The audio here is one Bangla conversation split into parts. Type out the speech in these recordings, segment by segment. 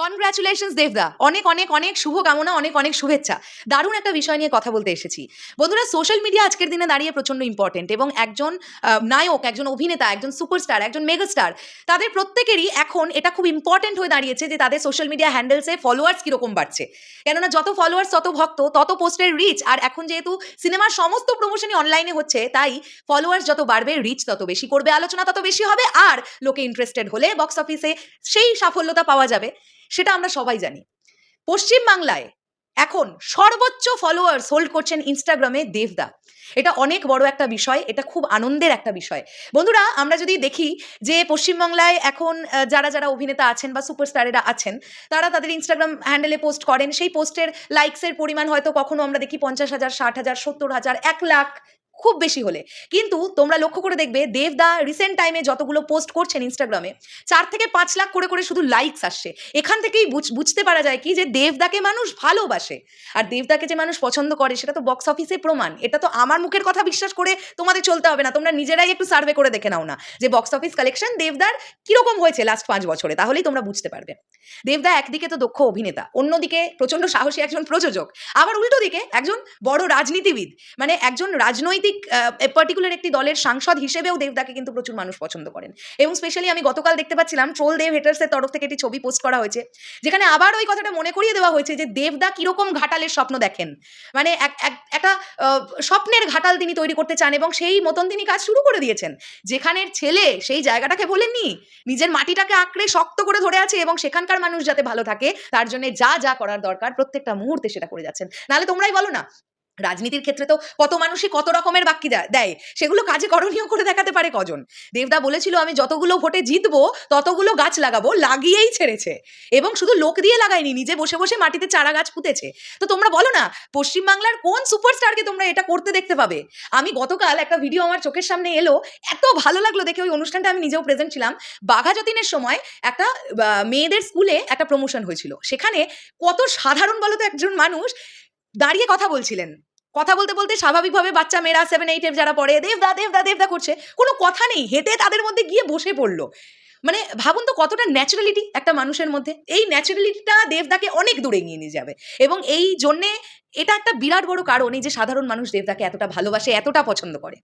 কনগ্রাচুলেশনস দেবদা অনেক অনেক অনেক শুভকামনা, অনেক অনেক শুভেচ্ছা। দারুণ একটা বিষয় নিয়ে কথা বলতে এসেছি। বন্ধুরা সোশ্যাল মিডিয়া আজকের দিনে দাঁড়িয়ে প্রচণ্ড ইম্পর্টেন্ট এবং একজন নায়ক, একজন অভিনেতা, একজন সুপারস্টার একজন মেগাস্টার তাদের প্রত্যেকেরই এখন এটা খুব ইম্পর্টেন্ট হয়ে দাঁড়িয়েছে যে তাদের সোশ্যাল মিডিয়া হ্যান্ডেলসে ফলোয়ার্স কীরকম বাড়ছে। কেননা যত ফলোয়ার্স তত ভক্ত, তত পোস্টের রিচ আর এখন যেহেতু সিনেমার সমস্ত প্রমোশনই অনলাইনে হচ্ছে, তাই ফলোয়ার্স যত বাড়বে রিচ তত বেশি করবে, আলোচনা তত বেশি হবে, আর লোকে ইন্টারেস্টেড হলে বক্স অফিসে সেই সাফল্যতা পাওয়া যাবে। সেটা আমরা সবাই জানি। পশ্চিমবাংলায় এখন সর্বোচ্চ ফলোয়ার্স হোল্ড করছেন ইনস্টাগ্রামে দেবদা। এটা অনেক বড় একটা বিষয়, এটা খুব আনন্দের একটা বিষয়। বন্ধুরা, আমরা যদি দেখি যে পশ্চিমবাংলায় এখন যারা যারা অভিনেতা আছেন বা সুপারস্টারেরা আছেন, তারা তাদের ইনস্টাগ্রাম হ্যান্ডেলে পোস্ট করেন। সেই পোস্টের লাইকসের পরিমাণ হয়তো কখনো আমরা দেখি পঞ্চাশ হাজার, ষাট হাজার, সত্তর হাজার, এক লাখ খুব বেশি হলে। কিন্তু তোমরা লক্ষ্য করে দেখবে দেবদা রিসেন্ট টাইমে যতগুলো পোস্ট করছেন ইনস্টাগ্রামে চার থেকে পাঁচ লাখ করে করে শুধু লাইকস আসছে। এখান থেকেই বুঝ- বুঝতে পারা যায় কি যে দেবদাকে মানুষ ভালোবাসে। আর দেবদাকে যে মানুষ পছন্দ করে, সেটা তো বক্স অফিসে প্রমাণ। এটা তো আমার মুখের কথা বিশ্বাস করে তোমাদের চলতে হবে না। তোমরা নিজেরাই একটু সার্ভে করে দেখে নাও না যে বক্স অফিস কালেকশন দেবদার কীরকম হয়েছে লাস্ট পাঁচ বছরে, তাহলেই তোমরা বুঝতে পারবে। দেবদা একদিকে তো দক্ষ অভিনেতা, অন্যদিকে প্রচণ্ড সাহসী একজন প্রযোজক, আবার উল্টো দিকে একজন বড় রাজনীতিবিদ। মানে একজন রাজনৈতিক পার্টিকুলার একটি দলের সাংসদ হিসেবেও দেবদাকে কিন্তু প্রচুর মানুষ পছন্দ করেন। এবং স্পেশালি আমি গতকাল দেখতে পাচ্ছিলাম ট্রোল দেব হেটার্সের তরফ থেকে একটি ছবি পোস্ট করা হয়েছে, যেখানে আবার ওই কথাটা মনে করিয়ে দেওয়া হয়েছে যে দেবদা কীরকম ঘাটালের স্বপ্ন দেখেন। মানে এক- এক- একটা স্বপ্নের ঘাটাল তিনি তৈরি করতে চান এবং সেই মতন তিনি কাজ শুরু করে দিয়েছেন। যেখানের ছেলে সেই জায়গাটাকে বলেননি নিজের মাটিটাকে আঁকড়ে শক্ত করে ধরে আছে এবং সেখানকার মানুষ যাতে ভালো থাকে, তার জন্য যা যা করার দরকার প্রত্যেকটা মুহূর্তে সেটা করে যাচ্ছেন। নাহলে তোমরাই বলো না রাজনীতির ক্ষেত্রে তো কত মানুষই কত রকমের বাক্যি দেয়, সেগুলো কাজে করণীয় করে দেখাতে পারে কজন। দেবদা বলেছিল, আমি যতগুলো ভোটে জিতবো, ততগুলো গাছ লাগাবো, লাগিয়েই ছেড়েছে। এবং শুধু লোক দিয়ে লাগায়নি, নিজে বসে বসে মাটিতে চারা গাছ পুঁতেছে। তো তোমরা বলো না, পশ্চিমবাংলার কোন সুপারস্টারকে তোমরা এটা করতে দেখতে পাবে? আমি গতকাল একটা ভিডিও আমার চোখের সামনে এলো, এত ভালো লাগল দেখে ওই অনুষ্ঠানটা আমি নিজেও প্রেজেন্ট ছিলাম। বাঘা যতীনের সময় একটা মেয়েদের স্কুলে একটা প্রমোশন হয়েছিল। সেখানে কত সাধারণ বলতো একজন মানুষ, দাঁড়িয়ে কথা বলছিলেন। কথা বলতে বলতে স্বাভাবিকভাবে বাচ্চা মেয়েরা সেভেন এইটের যারা পড়ে, দেবদা দেবদা দেবদা করছে। কোনো কথা নেই। হেঁটে তাদের মধ্যে গিয়ে বসে পড়ল। মানে ভাবুন তো কতটা ন্যাচারালিটি একটা মানুষের মধ্যে। এই ন্যাচারালিটিটা দেবদাকে অনেক দূরে এগিয়ে নিয়ে যাবে। এবং এই জন্যে এটা একটা বিরাট বড় কারণ এই যে সাধারণ মানুষ দেবদাকে এতটা ভালোবাসে, এতটা পছন্দ করে।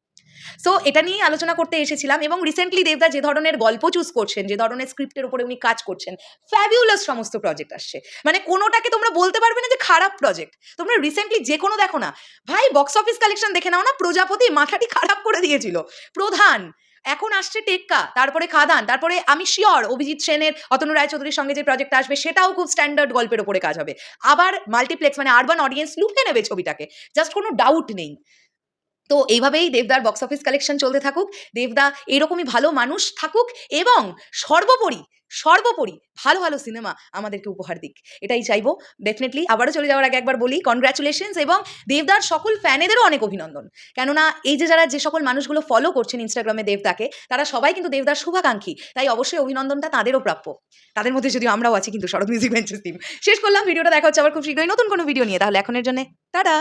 সো এটা নিয়েই আলোচনা করতে এসেছিলাম এবং রিসেন্টলি দেবদা যে ধরনের গল্প চুজ করছেন, যে ধরনের স্ক্রিপ্টের উপরে উনি কাজ করছেন ফ্যাবিউলাস সমস্ত প্রজেক্ট আসছে। মানে কোনোটাকে তোমরা বলতে পারবে না যে খারাপ প্রজেক্ট তোমরা রিসেন্টলি যে কোনো দেখো না। ভাই বক্স অফিস কালেকশন দেখে নাও না, প্রজাপতি মাথাটি খারাপ করে দিয়েছিল। প্রধান এখন আসছে টেক্কা, তারপরে খাদান, তারপরে আমি শিওর অভিজিৎ সেনের, অতনু রায়চৌধুরীর সঙ্গে যে প্রজেক্ট আসবে সেটাও খুব স্ট্যান্ডার্ড গল্পের ওপরে কাজ হবে। আবার মাল্টিপ্লেক্স মানে আরবান অডিয়েন্স লুকে নেবে ছবিটাকে জাস্ট কোনো ডাউট নেই। তো এইভাবেই দেবদার বক্স অফিস কালেকশন চলতে থাকুক, দেবদা এরকমই ভালো মানুষ থাকুক এবং সর্বোপরি সর্বোপরি ভালো ভালো সিনেমা আমাদেরকে উপহার দিক। এটাই চাইব। ডেফিনেটলি আবারও চলে যাওয়ার আগে একবার বলি কনগ্রাচুলেশনস এবং দেবদার সকল ফ্যানেদেরও অনেক অভিনন্দন। কেননা এই যে যারা যে সকল মানুষগুলো ফলো করছেন ইনস্টাগ্রামে দেবদাকে, তারা সবাই কিন্তু দেবদার শুভাকাঙ্ক্ষী। তাই অবশ্যই অভিনন্দনটা তাদেরও প্রাপ্য। তাদের মধ্যে যদিও আমরাও আছি, কিন্তু শরৎ মিউজিক বেঞ্চেস টিম শেষ করলাম, ভিডিওটা দেখা হচ্ছে আবার খুব শীঘ্রই নতুন কোনো ভিডিও নিয়ে। তাহলে এখনের জন্য, টাটা!